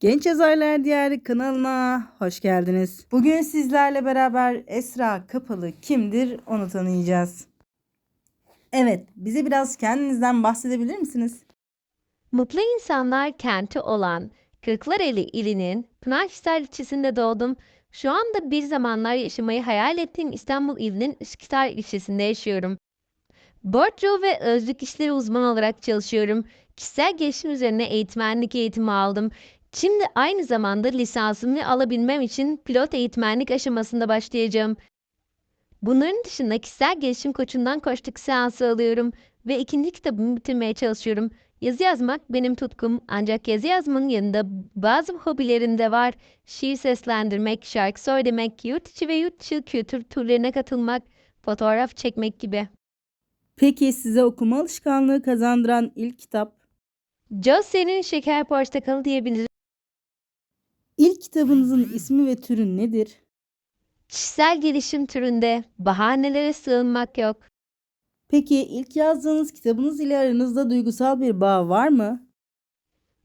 Genç Yazarlar Diyarı kanalına hoş geldiniz. Bugün sizlerle beraber Esra Kapalı kimdir onu tanıyacağız. Evet, bize biraz kendinizden bahsedebilir misiniz? Mutlu İnsanlar kenti olan Kırklareli ilinin Pınarhisar ilçesinde doğdum. Şu anda bir zamanlar yaşamayı hayal ettiğim İstanbul ilinin Üsküdar ilçesinde yaşıyorum. Borçlu ve özlük işleri uzmanı olarak çalışıyorum. Kişisel gelişim üzerine eğitmenlik eğitimi aldım. Şimdi aynı zamanda lisansımı alabilmem için pilot eğitmenlik aşamasında başlayacağım. Bunların dışında kişisel gelişim koçundan koçluk seansı alıyorum ve ikinci kitabımı bitirmeye çalışıyorum. Yazı yazmak benim tutkum ancak yazı yazmanın yanında bazı hobilerim de var. Şiir seslendirmek, şarkı söylemek, yurt içi ve yurt dışı kültür turlarına katılmak, fotoğraf çekmek gibi. Peki size okuma alışkanlığı kazandıran ilk kitap? Josie'nin Şeker Portakalı diyebilirim. İlk kitabınızın ismi ve türü nedir? Kişisel gelişim türünde bahanelere sığınmak yok. Peki ilk yazdığınız kitabınız ile aranızda duygusal bir bağ var mı?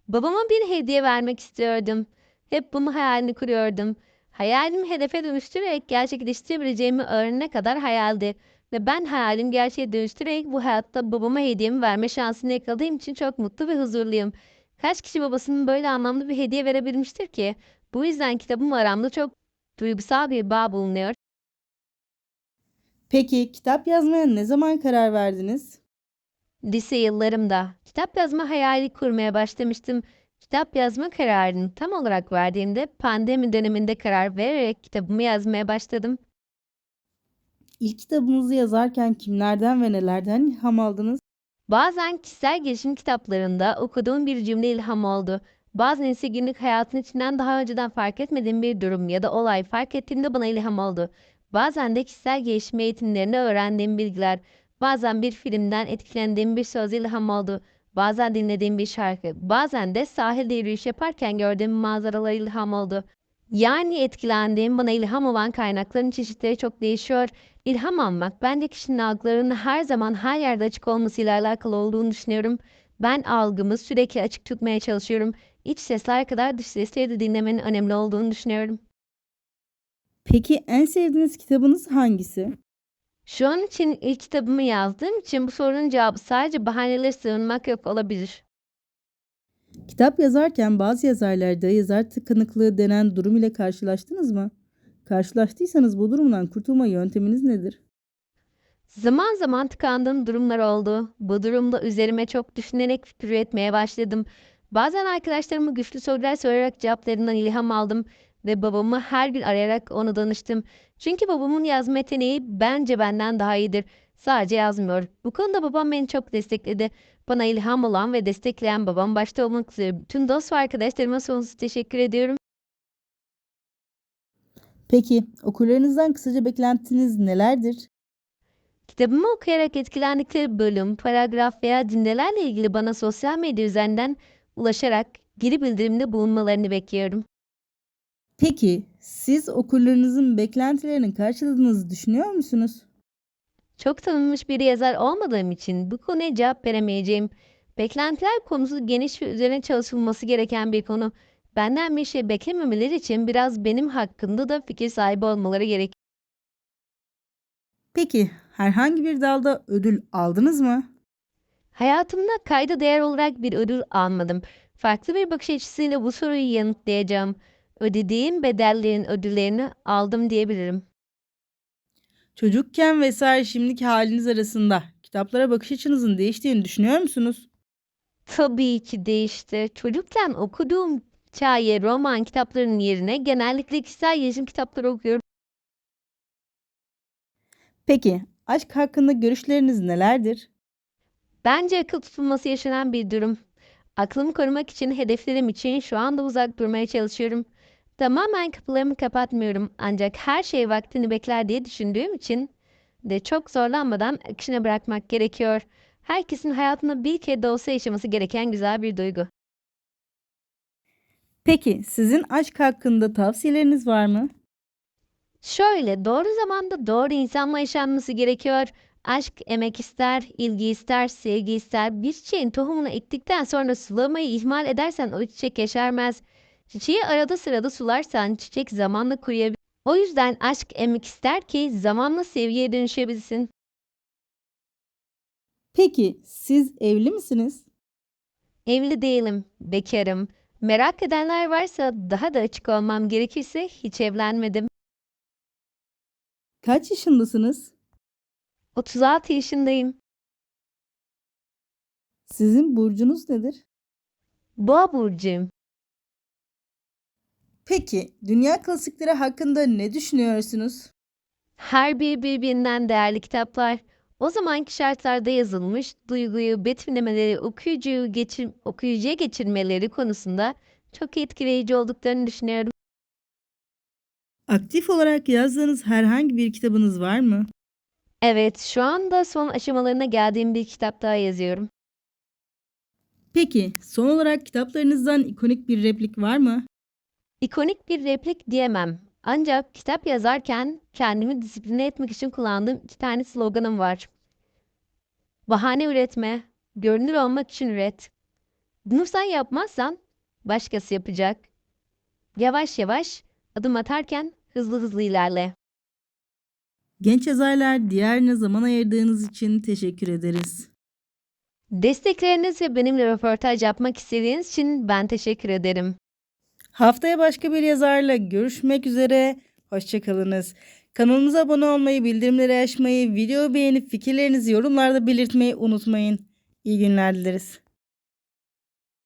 Babama bir hediye vermek istiyordum. Hep bunu hayalini kuruyordum. Hayalimi hedefe dönüştürerek gerçekleştirebileceğimi öğrenene kadar hayaldi. Ve ben hayalim gerçeğe dönüştürerek bu hayatta babama hediyemi verme şansını yakaladığım için çok mutlu ve huzurluyum. Kaç kişi babasının böyle anlamlı bir hediye verebilmiştir ki? Bu yüzden kitabım aramda çok duygusal bir bağ bulunuyor. Peki kitap yazmaya ne zaman karar verdiniz? Lise yıllarımda kitap yazma hayali kurmaya başlamıştım. Kitap yazma kararını tam olarak verdiğimde pandemi döneminde karar vererek kitabımı yazmaya başladım. İlk kitabınızı yazarken kimlerden ve nelerden ilham aldınız? Bazen kişisel gelişim kitaplarında okuduğum bir cümle ilham oldu. Bazen ise günlük hayatın içinden daha önceden fark etmediğim bir durum ya da olay fark ettiğimde bana ilham oldu. Bazen de kişisel gelişim eğitimlerinde öğrendiğim bilgiler, bazen bir filmden etkilendiğim bir söz ilham oldu. Bazen dinlediğim bir şarkı, bazen de sahilde yürüyüş yaparken gördüğüm manzaralar ilham oldu. Yani etkilendiğim bana ilham olan kaynakların çeşitleri çok değişiyor. İlham almak bence kişinin algılarının her zaman her yerde açık olmasıyla alakalı olduğunu düşünüyorum. Ben algımı sürekli açık tutmaya çalışıyorum. İç sesler kadar dış sesleri de dinlemenin önemli olduğunu düşünüyorum. Peki en sevdiğiniz kitabınız hangisi? Şu an için ilk kitabımı yazdığım için bu sorunun cevabı sadece bahanelere sığınmak yok olabilir. Kitap yazarken bazı yazarlarda yazar tıkanıklığı denen durum ile karşılaştınız mı? Karşılaştıysanız bu durumdan kurtulma yönteminiz nedir? Zaman zaman tıkandığım durumlar oldu. Bu durumda üzerime çok düşünerek fikir üretmeye başladım. Bazen arkadaşlarıma güçlü sorular sorarak cevaplarından ilham aldım ve babamı her gün arayarak onu danıştım. Çünkü babamın yazma yeteneği bence benden daha iyidir. Sadece yazmıyor. Bu konuda babam beni çok destekledi. Bana ilham olan ve destekleyen babam başta olmak üzere bütün dost ve arkadaşlarıma sonsuz teşekkür ediyorum. Peki okurlarınızdan kısaca beklentiniz nelerdir? Kitabımı okuyarak etkilendikleri bölüm, paragraf veya cümlelerle ilgili bana sosyal medya üzerinden ulaşarak geri bildirimde bulunmalarını bekliyorum. Peki siz okurlarınızın beklentilerini karşıladığınızı düşünüyor musunuz? Çok tanınmış bir yazar olmadığım için bu konuya cevap veremeyeceğim. Beklentiler konusu geniş ve üzerine çalışılması gereken bir konu. Benden bir şey beklememeleri için biraz benim hakkında da fikir sahibi olmaları gerek. Peki herhangi bir dalda ödül aldınız mı? Hayatımda kayda değer olarak bir ödül almadım. Farklı bir bakış açısıyla bu soruyu yanıtlayacağım. Ödediğim bedellerin ödüllerini aldım diyebilirim. Çocukken vesaire şimdiki haliniz arasında kitaplara bakış açınızın değiştiğini düşünüyor musunuz? Tabii ki değişti. Çocukken okuduğum hikaye, roman kitaplarının yerine genellikle kişisel gelişim kitapları okuyorum. Peki aşk hakkında görüşleriniz nelerdir? Bence akıl tutulması yaşanan bir durum. Aklımı korumak için hedeflerim için şu anda uzak durmaya çalışıyorum. Tamamen kapılarımı kapatmıyorum ancak her şey vaktini bekler diye düşündüğüm için de çok zorlanmadan akışına bırakmak gerekiyor. Herkesin hayatında bir kere de olsa yaşaması gereken güzel bir duygu. Peki sizin aşk hakkında tavsiyeleriniz var mı? Şöyle doğru zamanda doğru insanla yaşanması gerekiyor. Aşk emek ister, ilgi ister, sevgi ister. Bir çiçeğin tohumunu ektikten sonra sulamayı ihmal edersen o çiçek yeşermez. Çiçeği arada sırada sularsan çiçek zamanla kuruyabilir. O yüzden aşk emmek ister ki zamanla sevgiye dönüşebilsin. Peki siz evli misiniz? Evli değilim, bekarım. Merak edenler varsa daha da açık olmam gerekirse hiç evlenmedim. Kaç yaşındasınız? 36 yaşındayım. Sizin burcunuz nedir? Boğa burcuyum. Peki dünya klasikleri hakkında ne düşünüyorsunuz? Her biri birbirinden değerli kitaplar. O zamanki şartlarda yazılmış, duyguyu, betimlemeleri okuyucuyu geçir, okuyucuya geçirmeleri konusunda çok etkileyici olduklarını düşünüyorum. Aktif olarak yazdığınız herhangi bir kitabınız var mı? Evet, şu anda son aşamalarına geldiğim bir kitap daha yazıyorum. Peki son olarak kitaplarınızdan ikonik bir replik var mı? İkonik bir replik diyemem. Ancak kitap yazarken kendimi disipline etmek için kullandığım iki tane sloganım var. Bahane üretme, görünür olmak için üret. Bunu sen yapmazsan başkası yapacak. Yavaş yavaş adım atarken hızlı hızlı ilerle. Genç yazarlar diğerine zaman ayırdığınız için teşekkür ederiz. Destekleriniz ve benimle röportaj yapmak istediğiniz için ben teşekkür ederim. Haftaya başka bir yazarla görüşmek üzere. Hoşçakalınız. Kanalımıza abone olmayı, bildirimleri açmayı, video beğenip fikirlerinizi yorumlarda belirtmeyi unutmayın. İyi günler dileriz.